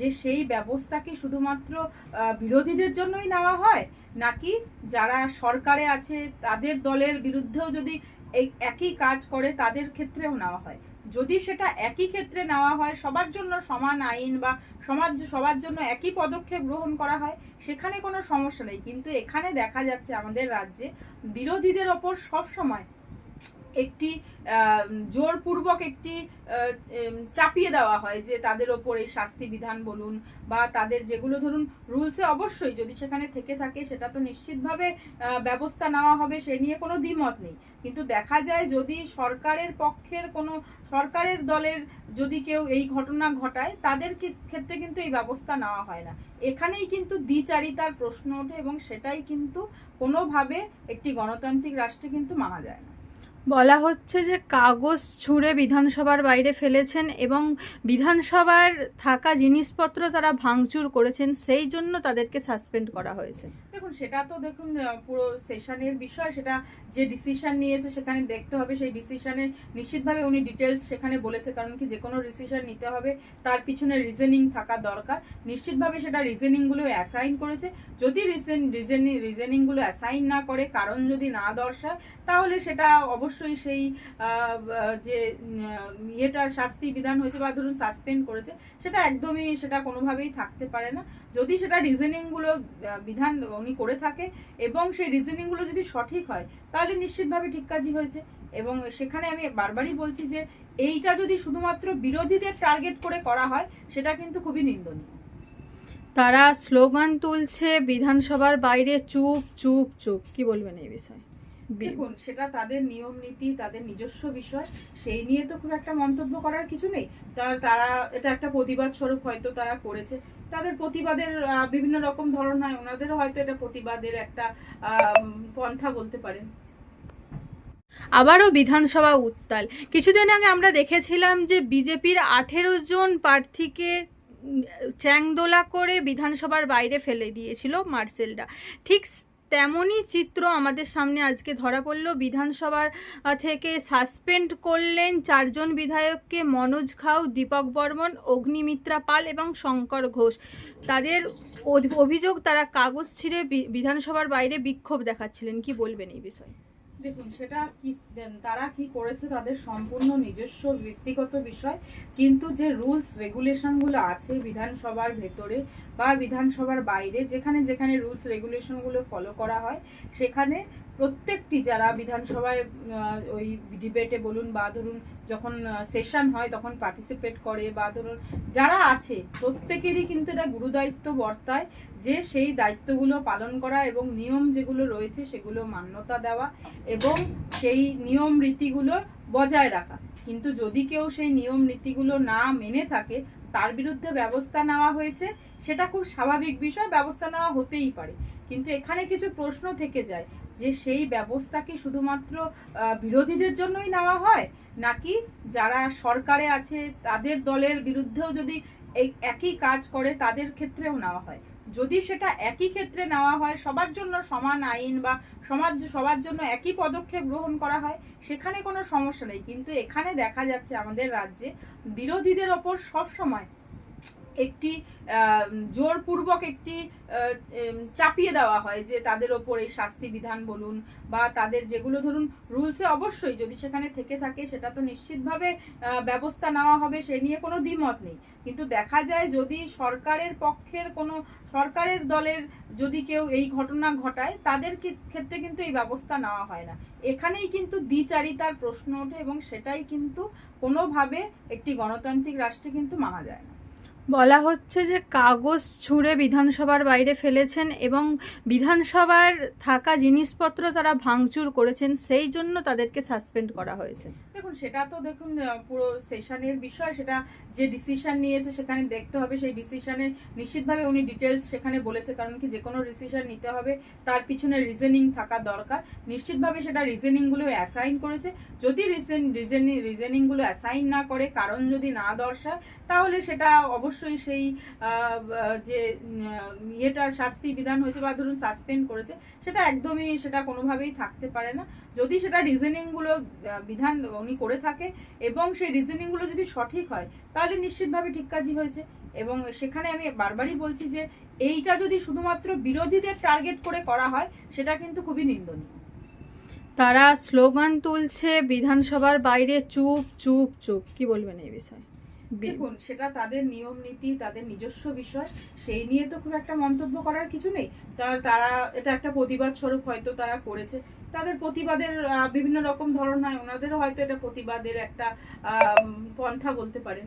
যে সেই ব্যবস্থা কি শুধুমাত্র বিরোধীদের জন্যই নেওয়া হয়, নাকি যারা সরকারে আছে তাদের দলের বিরুদ্ধেও যদি এই একই কাজ করে তাদের ক্ষেত্রেও নেওয়া হয়? যদি সেটা একই ক্ষেত্রে নেওয়া হয়, সবার জন্য সমান আইন বা সমাজ, সবার জন্য একই পদক্ষেপ গ্রহণ করা হয়, সেখানে কোনো সমস্যা নেই। কিন্তু এখানে দেখা যাচ্ছে আমাদের রাজ্যে বিরোধীদের ওপর সবসময় একটি জোরপূর্বক একটি চাপিয়ে দেওয়া হয় যে তাদের ওপর এই শাস্তি বিধান বলুন বা তাদের যেগুলো ধরুন রুলসে অবশ্যই যদি সেখানে থেকে থাকে সেটা তো নিশ্চিতভাবে ব্যবস্থা নেওয়া হবে সে নিয়ে কোনো দ্বিমত নেই। কিন্তু দেখা যায় যদি সরকারের পক্ষের কোনো, সরকারের দলের যদি কেউ এই ঘটনা ঘটায় তাদের ক্ষেত্রে কিন্তু এই ব্যবস্থা নেওয়া হয় না। এখানেই কিন্তু দ্বিচারিতার প্রশ্ন ওঠে এবং সেটাই কিন্তু কোনোভাবে একটি গণতান্ত্রিক রাষ্ট্রে কিন্তু মানা যায় না। বলা হচ্ছে যে কাগজ ছুঁড়ে বিধানসভার বাইরে ফেলেছেন এবং বিধানসভার থাকা জিনিসপত্র তারা ভাঙচুর করেছেন, সেই জন্য তাদেরকে সাসপেন্ড করা হয়েছে। সেটা তো দেখুন পুরো সেশনের বিষয়, সেটা যে ডিসিশন নিয়েছে সেখানে দেখতে হবে, সেই ডিসিশনে নিশ্চিতভাবে উনি ডিটেলস সেখানে বলেছে, কারণ কি যে কোনো ডিসিশন নিতে হবে, তার পিছনে রিজনিং থাকা দরকার। নিশ্চিতভাবে সেটা রিজনিংগুলো অ্যাসাইন করেছে। যদি রিজেন রিজেনিং রিজনিংগুলো অ্যাসাইন না করে, কারণ যদি না দর্শায়, তাহলে সেটা অবশ্যই সেই যে ইয়েটা, শাস্তি বিধান হয়েছে বা ধরুন সাসপেন্ড করেছে, সেটা একদমই সেটা কোনোভাবেই থাকতে পারে না। যদি সেটা রিজনিংগুলো বিধান উনি করে থাকে এবং সেই রিজনিংগুলো যদি সঠিক হয় তাহলে নিশ্চিতভাবে ঠিক কাজই হয়েছে। এবং সেখানে আমি বারবারই বলছি যে এইটা যদি শুধুমাত্র বিরোধীদের টার্গেট করে করা হয় সেটা কিন্তু খুবই নিন্দনীয়। তারা স্লোগান তুলছে বিধানসভার বাইরে চুপ চুপ চুপ। কি বলবেন এই বিষয়ে? দেখুন সেটা তাদের নিয়ম নীতি তাদের নিজস্ব বিষয় সেই নিয়ে তো খুব একটা মন্তব্য করার কিছু নেই। তারা এটা একটা প্রতিবাদ স্বরূপ হয়তো তারা করেছে। তাদের প্রতিবাদের বিভিন্ন রকম ধরন হয়। ওনাদেরও হয়তো এটা প্রতিবাদের একটা পন্থা বলতে পারেন। আবারও বিধানসভা উত্তাল। কিছুদিন আগে আমরা দেখেছিলাম যে বিজেপির আঠেরো জন প্রার্থীকে চ্যাংদোলা করে বিধানসভার বাইরে ফেলে দিয়েছিল মার্সেলরা। ঠিক তেমনই চিত্র আমাদের সামনে আজকে ধরা পড়ল। বিধানসভার থেকে সাসপেন্ড করলেন চারজন বিধায়ককে মনোজ খাও, দীপক বর্মন, অগ্নিমিত্রা পাল এবং শঙ্কর ঘোষ। তাদের অভিযোগ, তারা কাগজ ছিঁড়ে বিধানসভার বাইরে বিক্ষোভ দেখাচ্ছিলেন। কি বলবেন এই বিষয়ে? দেখুন, সেটা কি তারা কি করেছে তাদের সম্পূর্ণ নিজস্ব ব্যক্তিগত বিষয়, কিন্তু যে রুলস, রেগুলেশনগুলো আছে বিধানসভার ভেতরে বা বিধানসভার বাইরে, যেখানে যেখানে রুলস, রেগুলেশনগুলো ফলো করা হয়, সেখানে প্রত্যেকটি যারা বিধানসভায় ওই ডিবেটে বলুন বা ধরুন যখন সেশন হয় তখন পার্টিসিপেট করে বা ধরুন যারা আছে, প্রত্যেকেরই কিন্তু এটা গুরুদায়িত্ব বর্তায় যে সেই দায়িত্বগুলো পালন করা এবং নিয়ম যেগুলো রয়েছে সেগুলো মান্যতা দেওয়া এবং সেই নিয়ম রীতিগুলো বজায় রাখা। কিন্তু যদি কেউ সেই নিয়ম নীতিগুলো না মেনে থাকে তার বিরুদ্ধে ব্যবস্থা নেওয়া হয়েছে, সেটা খুব স্বাভাবিক বিষয়, ব্যবস্থা নেওয়া হতেই পারে। কিন্তু এখানে কিছু প্রশ্ন থেকে যায় যে সেই ব্যবস্থা কি শুধুমাত্র বিরোধীদের জন্যই নেওয়া হয়? নাকি যারা সরকারে আছে, তাদের দলের বিরুদ্ধেও যদি এই একই কাজ করে, তাদের ক্ষেত্রেও নেওয়া হয়? যদি সেটা একই ক্ষেত্রে নেওয়া হয়, সবার জন্য সমান আইন বা সমাজ, সবার জন্য একই পদক্ষেপ গ্রহণ করা হয়, সেখানে কোনো সমস্যা নেই। কিন্তু এখানে দেখা যাচ্ছে আমাদের রাজ্যে বিরোধীদের ওপর সবসময় একটি জোরপূর্বক একটি চাপিয়ে দেওয়া হয় যে তাদের ওপর এই শাস্তি বিধান বলুন বা তাদের যেগুলো ধরুন রুলসে অবশ্যই যদি সেখানে থেকে থাকে সেটা তো নিশ্চিতভাবে ব্যবস্থা নেওয়া হবে, সে নিয়ে কোনো দ্বিমত নেই। কিন্তু দেখা যায় যদি সরকারের পক্ষের কোনো, সরকারের দলের যদি কেউ এই ঘটনা ঘটায়, তাদের ক্ষেত্রে কিন্তু এই ব্যবস্থা নেওয়া হয় না। এখানেই কিন্তু দ্বিচারিতার প্রশ্ন ওঠে এবং সেটাই কিন্তু কোনোভাবে একটি গণতান্ত্রিক রাষ্ট্রে কিন্তু মানা যায় না। বলা হচ্ছে যে কাগজ ছুঁড়ে বিধানসভার বাইরে ফেলেছেন এবং বিধানসভার থাকা জিনিসপত্র তারা ভাঙচুর করেছেন, সেই জন্য তাদেরকে সাসপেন্ড করা হয়েছে। দেখুন, সেটা তো দেখুন পুরো সেশনের বিষয়, সেটা যে ডিসিশন নিয়েছে সেখানে দেখতে হবে, সেই ডিসিশনে নিশ্চিতভাবে উনি ডিটেলস সেখানে বলেছে, কারণ কি যে কোনো ডিসিশন নিতে হবে, তার পিছনে রিজনিং থাকা দরকার। নিশ্চিতভাবে সেটা রিজনিংগুলো অ্যাসাইন করেছে। যদি রিজেন রিজনিং রিজনিংগুলো অ্যাসাইন না করে, কারণ যদি না দর্শায়, তাহলে সেটা অবশ্যই সেই যে ইয়েটা, শাস্তি বিধান হয়েছে বা ধরুন সাসপেন্ড করেছে, সেটা একদমই সেটা কোনোভাবেই থাকতে পারে না। যদি সেটা রিজনিংগুলো বিধান উনি করে থাকে এবং সেই রিজনিংগুলো যদি সঠিক হয়, তাহলে নিশ্চিতভাবে ঠিক কাজই হয়েছে। এবং সেখানে আমি বারবারই বলছি যে, এইটা যদি শুধুমাত্র বিরোধীদের টার্গেট করে করা হয়, সেটা কিন্তু খুবই নিন্দনীয়। তারা স্লোগান তুলছে বিধানসভার বাইরে, চুপ চুপ চুপ। কি বলবেন এই বিষয়ে? দেখুন, সেটা তাদের নিয়ম নীতি, তাদের নিজস্ব বিষয়, সেই নিয়ে তো খুব একটা মন্তব্য করার কিছু নেই। তারা তারা, এটা একটা প্রতিবাদ স্বরূপ হয়তো তারা করেছে। তাদের প্রতিবাদের বিভিন্ন রকম ধরন হয়। ওনাদেরও হয়তো এটা প্রতিবাদের একটা পন্থা বলতে পারেন।